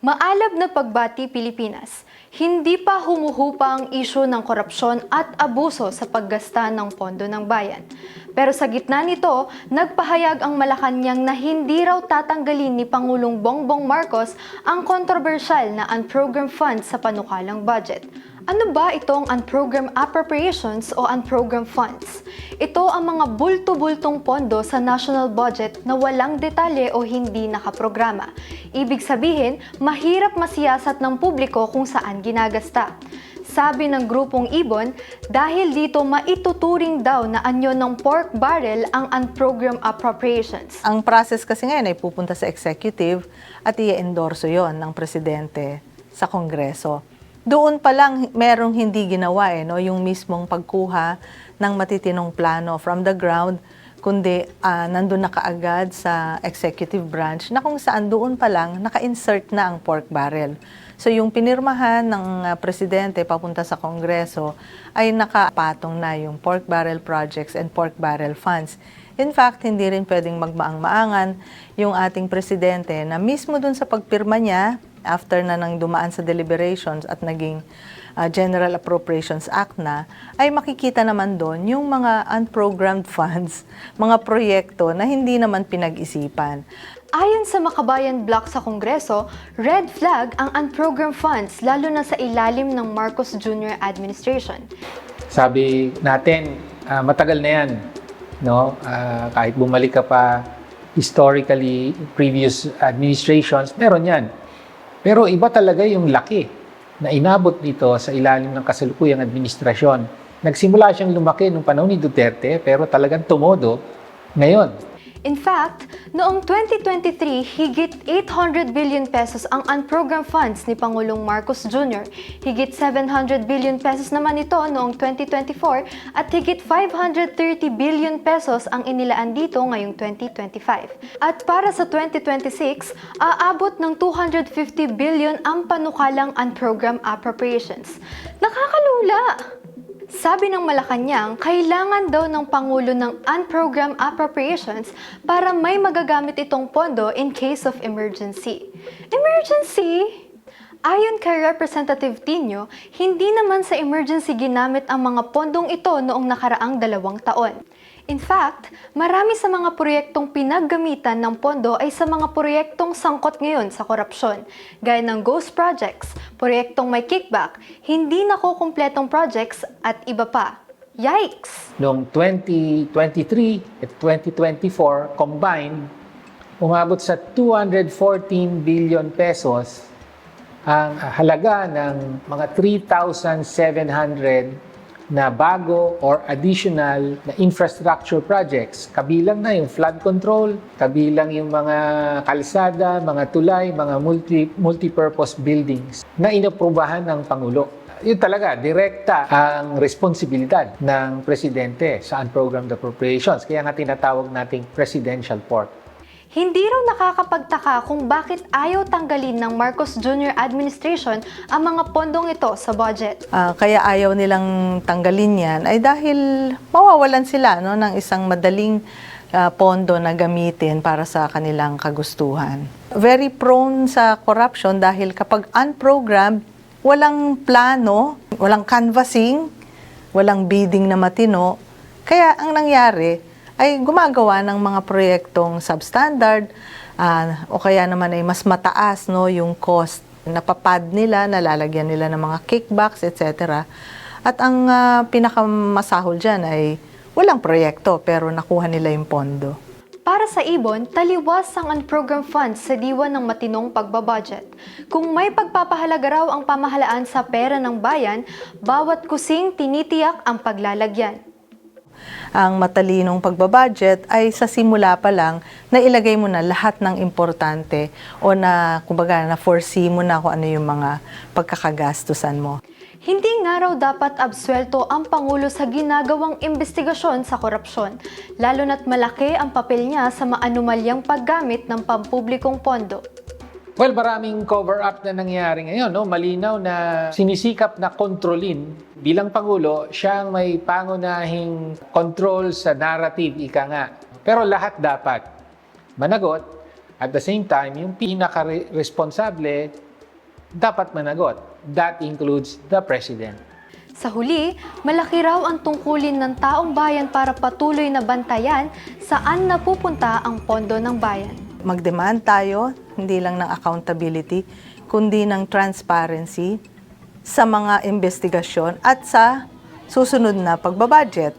Maalab na pagbati Pilipinas, hindi pa humuhupa ang isyu ng korupsyon at abuso sa paggasta ng pondo ng bayan. Pero sa gitna nito, nagpahayag ang Malacanang na hindi raw tatanggalin ni Pangulong Bongbong Marcos ang kontrobersyal na unprogrammed funds sa panukalang budget. Ano ba itong unprogrammed appropriations o unprogrammed funds? Ito ang mga bulto-bultong pondo sa national budget na walang detalye o hindi nakaprograma. Ibig sabihin, mahirap masiyasat ng publiko kung saan ginagasta. Sabi ng grupong Ibon, dahil dito maituturing daw na anyo ng pork barrel ang unprogrammed appropriations. Ang process kasi ngayon ay pupunta sa executive at i-endorso yon ng presidente sa Kongreso. Doon pa lang merong hindi ginawa eh, no? yung mismong pagkuha ng matitinong plano from the ground, kundi ah, nandun na kaagad sa executive branch na kung saan doon pa lang naka-insert na ang pork barrel. So yung pinirmahan ng ah, presidente papunta sa Kongreso ay nakapatong na yung pork barrel projects and pork barrel funds. In fact, hindi rin pwedeng magmaang-maangan yung ating presidente na mismo dun sa pagpirma niya after na nang dumaan sa deliberations at naging uh, General Appropriations Act na, ay makikita naman doon yung mga unprogrammed funds, mga proyekto na hindi naman pinag-isipan. Ayon sa Makabayan Block sa Kongreso, red flag ang unprogrammed funds lalo na sa ilalim ng Marcos Jr. administration. Sabi natin, ah, matagal na yan. No? Ah, kahit bumalik ka pa historically, previous administrations, meron yan. Pero iba talaga yung laki na inabot dito sa ilalim ng kasalukuyang administrasyon. Nagsimula siyang lumaki nung panahon ni Duterte, pero talagang tumodo ngayon. In fact, noong 2023, higit 800 billion pesos ang unprogrammed funds ni Pangulong Marcos Jr. Higit 700 billion pesos naman ito noong 2024 at higit 530 billion pesos ang inilaan dito ngayong 2025. At para sa 2026, aabot ng 250 billion ang panukalang unprogrammed appropriations. Nakakalula! Sabi ng Malacanang, kailangan daw ng Pangulo ng unprogrammed appropriations para may magagamit itong pondo in case of emergency. Emergency? Ayon kay Representative Tino, hindi naman sa emergency ginamit ang mga pondong ito noong nakaraang dalawang taon. In fact, marami sa mga proyektong pinaggamitan ng pondo ay sa mga proyektong sangkot ngayon sa korupsyon, gaya ng ghost projects, proyektong may kickback, hindi nakukumpletong projects at iba pa. Yikes! Noong 2023 at 2024 combined, umabot sa 214 billion pesos ang halaga ng mga 3,700 na bago or additional na infrastructure projects. Kabilang na yung flood control, kabilang yung mga kalsada, mga tulay, mga multi, multi-purpose buildings na inaprubahan ng Pangulo. Yun talaga, direkta ang responsibilidad ng Presidente sa unprogrammed appropriations. Kaya nga tinatawag nating presidential pork. Hindi raw nakakapagtaka kung bakit ayaw tanggalin ng Marcos Jr. administration ang mga pondong ito sa budget. Ah, kaya ayaw nilang tanggalin yan ay dahil mawawalan sila no, ng isang madaling ah, pondo na gamitin para sa kanilang kagustuhan. Very prone sa corruption dahil kapag unprogrammed, walang plano, walang canvassing, walang bidding na matino. Kaya ang nangyari ay gumagawa ng mga proyektong substandard ah, o kaya naman ay mas mataas no yung cost napapad nila, nalalagyan nila ng mga kickbacks, etc. At ang ah, pinakamasahol dyan ay walang proyekto pero nakuha nila yung pondo. Para sa Ibon, taliwas ang unprogrammed funds sa diwa ng matinong pagbabudget. Kung may pagpapahalaga raw ang pamahalaan sa pera ng bayan, bawat kusing tinitiyak ang paglalagyan. Ang matalinong pagbabudget ay sa simula pa lang na ilagay mo na lahat ng importante o na kumbaga na foresee mo na kung ano yung mga pagkakagastusan mo. Hindi nga raw dapat absuelto ang Pangulo sa ginagawang investigasyon sa korupsyon, lalo na't malaki ang papel niya sa maanumalyang paggamit ng pampublikong pondo. Well, maraming cover-up na nangyari ngayon. No? Malinaw na sinisikap na kontrolin bilang Pangulo, siya ang may pangunahing control sa narrative, ika nga. Pero lahat dapat managot. At the same time, yung pinaka-responsable dapat managot. That includes the President. Sa huli, malaki raw ang tungkulin ng taong bayan para patuloy na bantayan saan napupunta ang pondo ng bayan. Mag-demand tayo, hindi lang ng accountability, kundi ng transparency sa mga investigasyon at sa susunod na pagbabudget.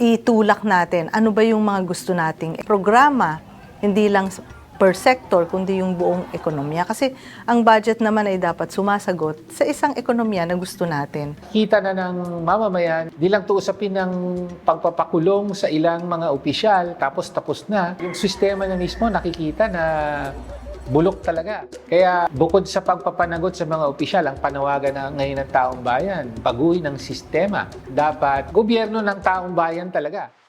Itulak natin ano ba yung mga gusto nating programa, hindi lang per sector, kundi yung buong ekonomiya. Kasi ang budget naman ay dapat sumasagot sa isang ekonomiya na gusto natin. Kita na ng mamamayan, di lang to usapin ng pagpapakulong sa ilang mga opisyal, tapos tapos na. Yung sistema na mismo nakikita na bulok talaga. Kaya bukod sa pagpapanagot sa mga opisyal, ang panawagan na ngayon ng taong bayan, baguhin ng sistema. Dapat gobyerno ng taong bayan talaga.